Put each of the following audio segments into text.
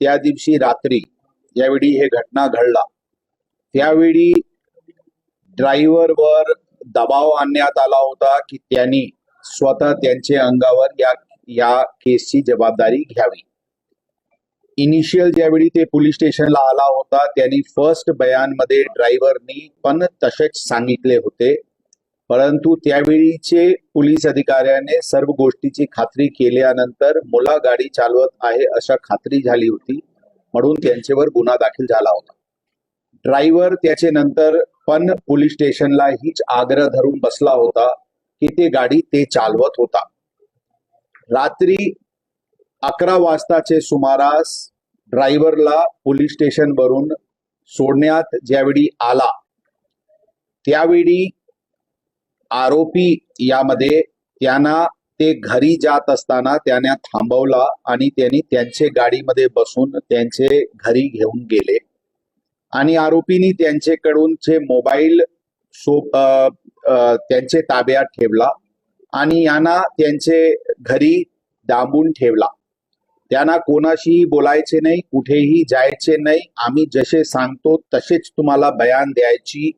त्या दिवशी रात्री ज्यावेळी हे घटना घडला त्यावेळी ड्रायव्हरवर दबाव आणण्यात आला होता की त्यांनी स्वतः त्यांच्या अंगावर या या केसची जबाबदारी घ्यावी. इनिशियल ज्यावेळी ते पोलीस स्टेशनला आला होता त्यांनी फर्स्ट बयानमध्ये ड्रायव्हरनी पण तसेच सांगितले होते. परंतु त्यावेळीचे पोलीस अधिकाऱ्याने सर्व गोष्टीची खात्री केल्यानंतर मुला गाडी चालवत आहे अशा खात्री झाली होती. म्हणून त्यांच्यावर गुन्हा दाखल झाला होता. ड्रायव्हर त्याचे नंतर पण पोलीस स्टेशनला हीच आग्रह धरून बसला होता की ते गाडी ते चालवत होता. रात्री अकरा वाजताचे सुमारास ड्रायव्हरला पोलीस स्टेशन वरून सोडण्यात ज्यावेळी आला त्यावेळी आरोपी यामध्ये त्यांना ते घरी जात असताना त्यांना थांबवला आणि त्यांनी त्यांचे गाडीमध्ये बसून त्यांचे घरी घेऊन गेले. आणि आरोपींनी त्यांच्याकडून जे मोबाईल सो अ, त्यांचे ताब्यात ठेवला आणि यांना त्यांचे घरी डांबून ठेवला. त्यांना कोणाशीही बोलायचे नाही कुठेही जायचे नाही. आम्ही जसे सांगतो तसेच तुम्हाला बयान द्यायची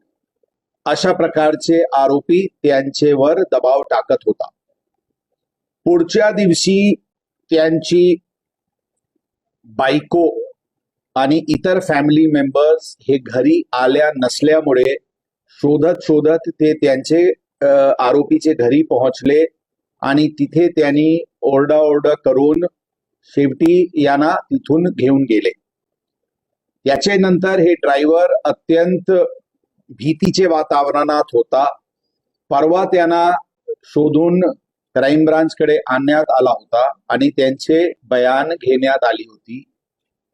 अशा प्रकारचे आरोपी त्यांचेवर दबाव टाकत होता. पुढच्या दिवशी त्यांची बायको आणि इतर फॅमिली मेंबर्स हे घरी आल्या नसल्यामुळे शोधत शोधत ते त्यांचे आरोपीचे घरी पोहोचले आणि तिथे त्यांनी ओरडाओरडा करून शेवटी यांना तिथून घेऊन गेले. याचे नंतर हे ड्रायव्हर अत्यंत भीतीचे वातावरणात होता. परवा त्यांना शोधून क्राईम ब्रांचकडे आणण्यात आला होता आणि त्यांचे बयान घेण्यात आली होती.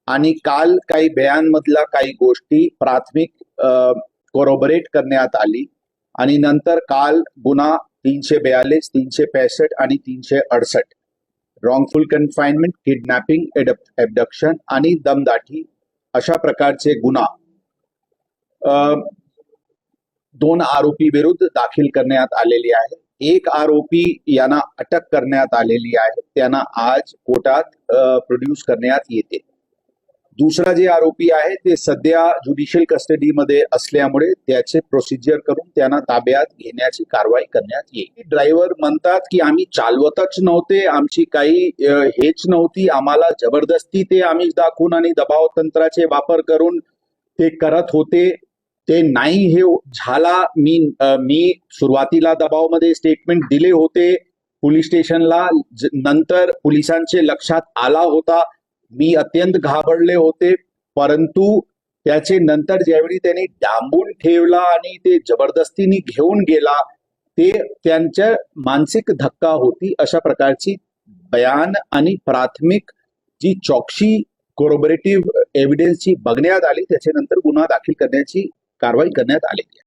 आणि काल काही बयानमधल्या काही गोष्टी प्राथमिक कोरोबरेट करण्यात आली. आणि नंतर काल गुन्हा तीनशे बयालीस तीनशे पैसष्ट आणि तीनशे अडसष्ट रॉंगफुल कन्फाइनमेंट किडनॅपिंग एबडक्शन आणि दमदाटी अशा प्रकारचे गुन्हा. दोन आरोपी विरुद्ध दाखल करण्यात आलेली आहे. एक आरोपी यांना अटक करण्यात आलेली आहे. त्यांना आज कोर्टात प्रोड्यूस करण्यात येते. दुसरा जे आरोपी आहे ते सध्या ज्युडिशियल कस्टडीमध्ये असल्यामुळे त्याचे प्रोसिजर करून त्यांना ताब्यात घेण्याची कारवाई करण्यात येईल. ड्रायव्हर म्हणतात की आम्ही चालवतच नव्हते आमची काही हेच नव्हती आम्हाला जबरदस्ती ते आम्ही दाखवून आणि दबाव तंत्राचे वापर करून ते करत होते ते नाही हे झाला मी मी सुरुवातीला दबावमध्ये स्टेटमेंट दिले होते पोलीस स्टेशनला. नंतर पोलिसांचे लक्षात आला होता. मी अत्यंत घाबरले होते. परंतु त्याचे नंतर ज्यावेळी त्यांनी डांबून ठेवला आणि ते जबरदस्तीने घेऊन गेला ते त्यांच्या मानसिक धक्का होती अशा प्रकारची बयान आणि प्राथमिक जी चौकशी कोरोबरेटिव्ह एव्हिडन्सची बघण्यात आली त्याच्यानंतर गुन्हा दाखल करण्याची कारवाई करण्यात आलेली आहे.